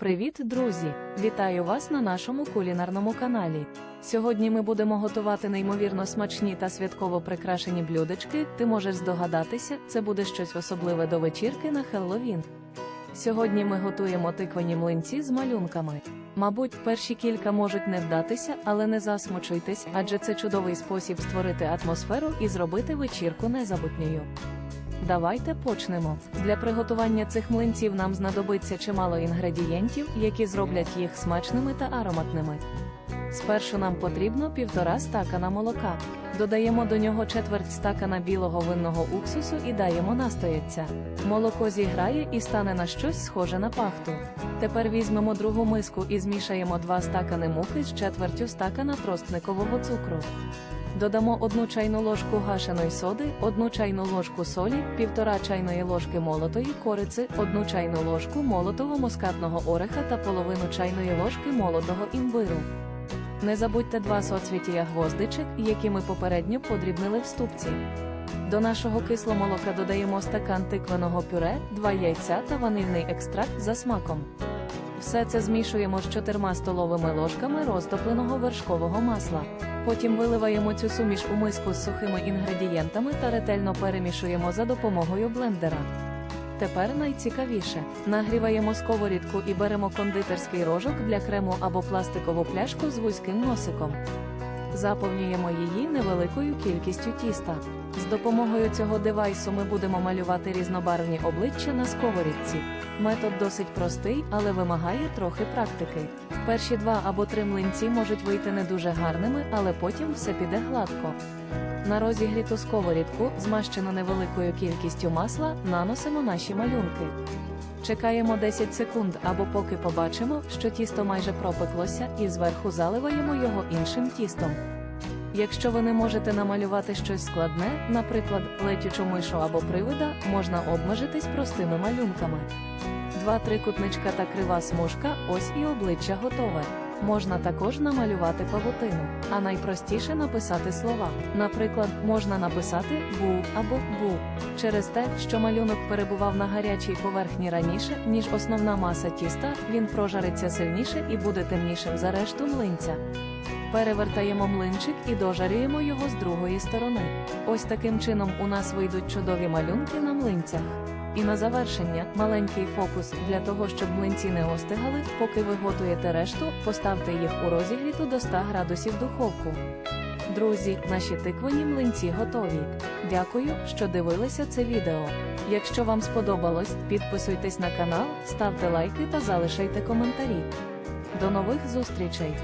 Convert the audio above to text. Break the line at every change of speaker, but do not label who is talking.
Привіт, друзі! Вітаю вас на нашому кулінарному каналі. Сьогодні ми будемо готувати неймовірно смачні та святково прикрашені блюдечки. Ти можеш здогадатися, це буде щось особливе до вечірки на Хеллоуін. Сьогодні ми готуємо тиквані млинці з малюнками. Мабуть, перші кілька можуть не вдатися, але не засмучуйтесь, адже це чудовий спосіб створити атмосферу і зробити вечірку незабутньою. Давайте почнемо. Для приготування цих млинців нам знадобиться чимало інгредієнтів, які зроблять їх смачними та ароматними. Спершу нам потрібно півтора стакана молока. Додаємо до нього четверть стакана білого винного уксусу і даємо настояться. Молоко зіграє і стане на щось схоже на пахту. Тепер візьмемо другу миску і змішаємо 2 стакани муки з четвертю стакана тростникового цукру. Додамо одну чайну ложку гашеної соди, одну чайну ложку солі, півтора чайної ложки молотої кориці, одну чайну ложку молотого мускатного ореха та половину чайної ложки молотого імбиру. Не забудьте два соцвітія гвоздичок, які ми попередньо подрібнили в ступці. До нашого кисломолока додаємо стакан тиквеного пюре, 2 яйця та ванильний екстракт за смаком. Все це змішуємо з 4 столовими ложками розтопленого вершкового масла. Потім виливаємо цю суміш у миску з сухими інгредієнтами та ретельно перемішуємо за допомогою блендера. Тепер найцікавіше. Нагріваємо сковорідку і беремо кондитерський рожок для крему або пластикову пляшку з вузьким носиком. Заповнюємо її невеликою кількістю тіста. З допомогою цього девайсу ми будемо малювати різнобарвні обличчя на сковорідці. Метод досить простий, але вимагає трохи практики. Перші два або три млинці можуть вийти не дуже гарними, але потім все піде гладко. На розігріту сковорідку, змащену невеликою кількістю масла, наносимо наші малюнки. Чекаємо 10 секунд або поки побачимо, що тісто майже пропеклося, і зверху заливаємо його іншим тістом. Якщо ви не можете намалювати щось складне, наприклад, летючу мишу або привида, можна обмежитись простими малюнками. Два трикутничка та крива смужка, ось і обличчя готове. Можна також намалювати павутину, а найпростіше написати слова. Наприклад, можна написати бу або бу через те, що малюнок перебував на гарячій поверхні раніше, ніж основна маса тіста, він прожариться сильніше і буде темнішим за решту млинця. Перевертаємо млинчик і дожарюємо його з другої сторони. Ось таким чином у нас вийдуть чудові малюнки на млинцях. І на завершення маленький фокус для того, щоб млинці не остигали, поки ви готуєте решту, поставте їх у розігріту до 100 градусів духовку. Друзі, наші тиквані млинці готові. Дякую, що дивилися це відео. Якщо вам сподобалось, підписуйтесь на канал, ставте лайки та залишайте коментарі. До нових зустрічей!